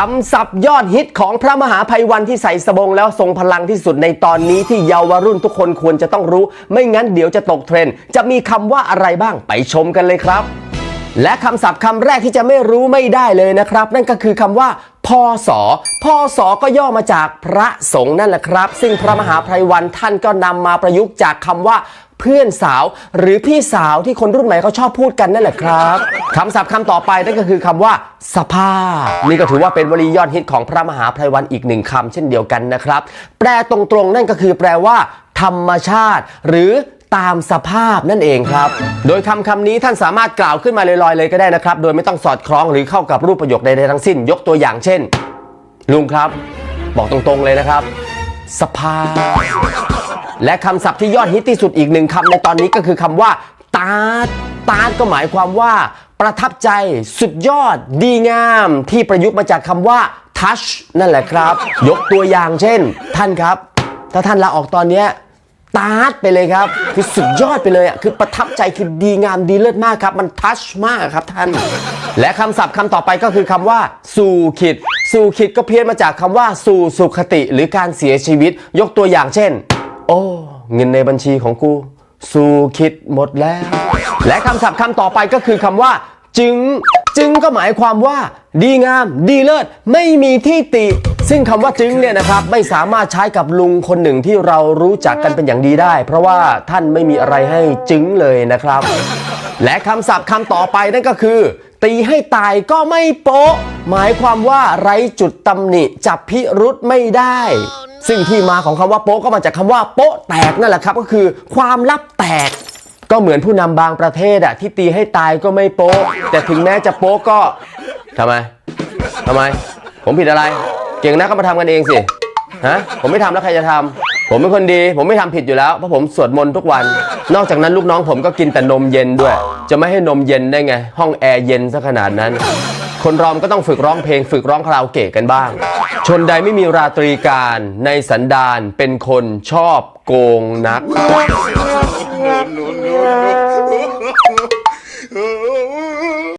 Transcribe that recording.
คำศัพท์ยอดฮิตของพระมหาภัยวันที่ใส่สบงแล้วทรงพลังที่สุดในตอนนี้ที่เยาวรุ่นทุกคนควรจะต้องรู้ ไม่งั้นเดี๋ยวจะตกเทรนด์จะมีคำว่าอะไรบ้างไปชมกันเลยครับ และคำศัพท์คำแรกที่จะไม่รู้ไม่ได้เลยนะครับ นั่นก็คือคำว่า พศพศก็ย่อมาจากพระสงฆ์นั่นแหละครับ ซึ่งพระมหาภัยวันท่านก็นำมาประยุกต์จากคำว่าเพื่อนสาวหรือพี่สาวที่คนรุ่นใหม่เขาชอบพูดกันนั่นแหละครับคำศัพท์คำต่อไปนั่นก็คือคำว่า สภาพ นี่ก็ถือว่าเป็นวลียอดฮิตของพระมหาภัยวันอีกหนึ่งคำเช่นเดียวกันนะครับ แปลตรงๆนั่นก็คือแปลว่า ธรรมชาติ หรือ ตามสภาพนั่นเองครับ โดยคำคำนี้ท่านสามารถกล่าวขึ้นมาลอยๆเลยก็ได้นะครับ โดยไม่ต้องสอดคล้องหรือเข้ากับรูปประโยคใดๆทั้งสิ้น ยกตัวอย่างเช่น ลุงครับ บอกตรงๆเลยนะครับ สภาพ และคำศัพท์ที่ยอดฮิตที่สุดอีกหนึ่งคำในตอนนี้ก็คือคำว่า ตาดตาดก็หมายความว่า ประทับใจ สุดยอด ดีงาม ที่ประยุกต์มาจากคำว่า touch นั่นแหละครับ ยกตัวอย่างเช่น ท่านครับ ถ้าท่านลาออกตอนเนี้ย ตาร์ทไปเลยครับ คือสุดยอดไปเลยอะคือประทับใจคือดีงามดีเลิศมากครับ มันทัชมากครับท่าน และคำศัพท์คำต่อไปก็คือคำว่า สู่ขิดสู่ขิดก็เพี้ยนมาจากคำว่า สู่สุขติหรือการเสียชีวิต ยกตัวอย่างเช่น โอ้เงินในบัญชีของกูสู่ขิดหมดแล้ว และคำศัพท์คำต่อไปก็คือคำว่า จึง จึงก็หมายความว่า ดีงาม ดีเลิศไม่มีที่ติ ซึ่งคำว่าจึงเนี่ยนะครับไม่สามารถใช้กับลุงคนหนึ่งที่เรารู้จักกันเป็นอย่างดีได้ เพราะว่าท่านไม่มีอะไรให้จึงเลยนะครับ และคำศัพท์คำต่อไปนั่นก็คือ ตีให้ตายก็ไม่โป๊ะ หมายความว่าไร้จุดตำหนิจับพิรุษไม่ได้ ซึ่งที่มาของคำว่าโป๊ะก็มาจากคำว่าโป๊ะแตกนั่นแหละครับ ก็คือความลับแตกก็เหมือนผู้นำบางประเทศอะที่ตีให้ตายก็ไม่โป๊ะแต่ถึงแม้จะโป๊ะก็ทำไมทำไม ผมผิดอะไร ก่งนะก็มาทำกันเองสิฮะผมไม่ทำแล้วใครจะทำผมเป็นคนดี ผมไม่ทำผิดอยู่แล้วเพราะผมสวดมนต์ทุกวัน นอกจากนั้นลูกน้องผมก็กินแต่นมเย็นด้วย จะไม่ให้นมเย็นได้ไง ห้องแอร์เย็นซะขนาดนั้น คนเรามันก็ต้องฝึกร้องเพลง ฝึกร้องคาราโอเกะกันบ้าง ชนใดไม่มีราตรีการในสันดานเป็นคนชอบโกงนัก